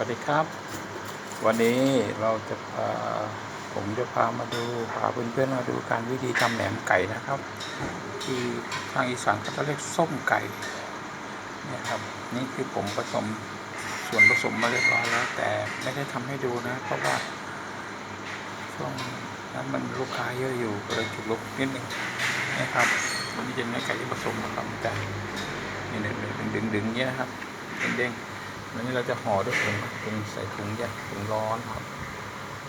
วัสดีครับ วันนี้เราจะพาผมจะพามาดูพาเพื่อนๆมาดูการวิธีทำแหนมไก่นะครับ ที่ทางอีสานเขาจะเรียกส้มไก่เนี่ยครับนี่คือผมผสมส่วนผสมมาเรียบร้อยแล้ว แต่ไม่ได้ทำให้ดูนะ เพราะว่าช่วงนั้นมันลูกค้าเยอะอยู่เลยจุดลุกนิดนึงนะครับวันนี้จะเนื้อไก่ที่ผสมนะครับแต่นี่เนี่ยดึงๆดึงๆอย่งเงี้ยครับเด้งๆ วันนี้เราจะห่อด้วยถุงถุงใส่ถุงใหญ่ถุงร้อนครับ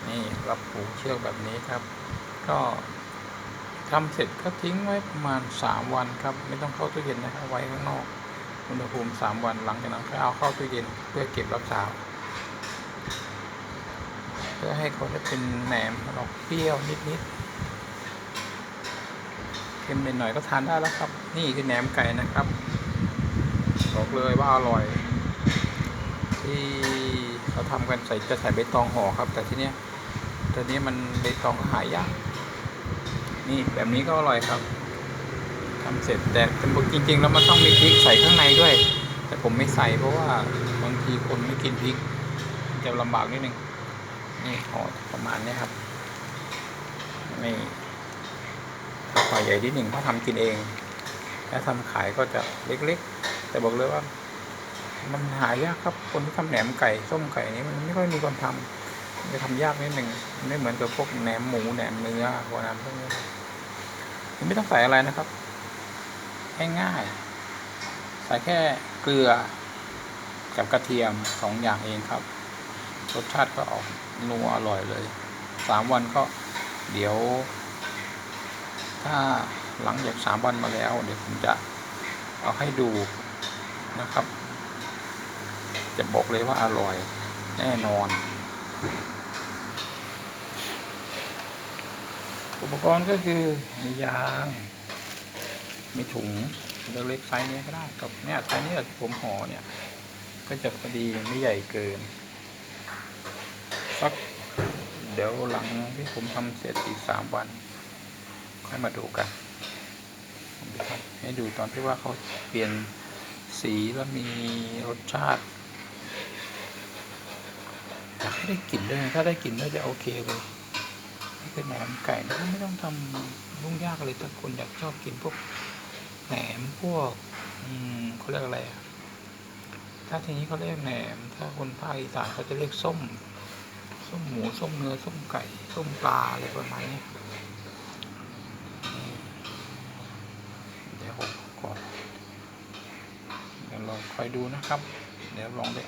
นี่รับผูกเชือกแบบนี้ครับ ก็ทำเสร็จก็ทิ้งไว้ประมาณสามวันครับ ไม่ต้องเข้าตู้เย็นนะครับไว้ข้างนอกอุณหภูมิสามวันหลังจากนั้นก็เอาเข้าตู้เย็นเพื่อเก็บรักษาเพื่อให้เขาได้เป็นแหนมออกเปรี้ยวนิดๆเค็มหน่อยๆก็ทานได้แล้วครับ นี่คือแหนมไก่นะครับบอกเลยว่าอร่อย ที่เขาทำกันใส่จะใส่ใบตองห่อครับ แต่ที่เนี้ยตอนนี้มันใบตองก็หายาก นี่แบบนี้ก็อร่อยครับทำเสร็จแต่จริงๆแล้วมันต้องมีพริกใส่ข้างในด้วย แต่ผมไม่ใส่เพราะว่าบางทีคนไม่กินพริก จะลำบากนิดนึงนี่ห่อประมาณนี้ครับนี่ห่อใหญ่นิดหนึ่งเพราะทำกินเองถ้าทำขายก็จะเล็กๆ แต่บอกเลยว่า มันหายากครับ คนที่ทำแหนมไก่ส้มไก่นี้มันไม่ค่อยมีคนทำจะทำยากนิดหนึ่งไม่เหมือนกับพวกแหนมหมูแหนมเนื้อพวกนั้นพวกนี้มันไม่ต้องใส่อะไรนะครับง่ายๆใส่แค่เกลือกับกระเทียมสองอย่างเองครับ รสชาติก็ออกนัวอร่อยเลยสามวันก็เดี๋ยว ถ้าหลังจากสามวันมาแล้ว เดี๋ยวผมจะเอาให้ดูนะครับ จะบอกเลยว่าอร่อย แน่นอน อุปกรณ์ก็คือ มียาง มีถุงเล็กไซส์นี้ก็ได้กับเนี่ยไซส์นี้ที่ผมห่อเนี่ย ก็จะพอดีไม่ใหญ่เกินสักเดี๋ยวหลังที่ผมทำเสร็จอีกสามวัน ค่อยมาดูกัน ให้ดูตอนที่ว่าเขาเปลี่ยนสีแล้วมีรสชาติ อยากให้ได้กลิ่นด้วยถ้าได้กลิ่นด้วยจะโอเคเลยนี่คือแหนมไก่นะไม่ต้องทำยุ่งยากเลยถ้าคนอยากชอบกินพวกแหนมพวกอืมเขาเรียกอะไรอะถ้าทีนี้เขาเรียกแหนม ถ้าคนภาคอีสานเขาจะเรียกส้ม ส้มหมูส้มเนื้อส้มไก่ส้มปลาอะไรประมาณนี้เดี๋ยวผมก่อนเดี๋ยวเราคอยดูนะครับ เดี๋ยวลองได้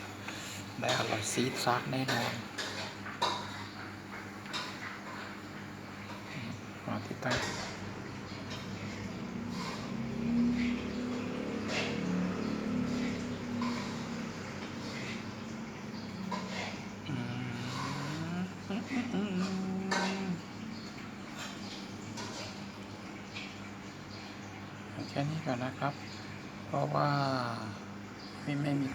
ได้อร่อยซีดซากแน่นอนมาติดตั้งอืมแค่นี้ก่อนนะครับ เพราะว่าไม่ไม่มีใคร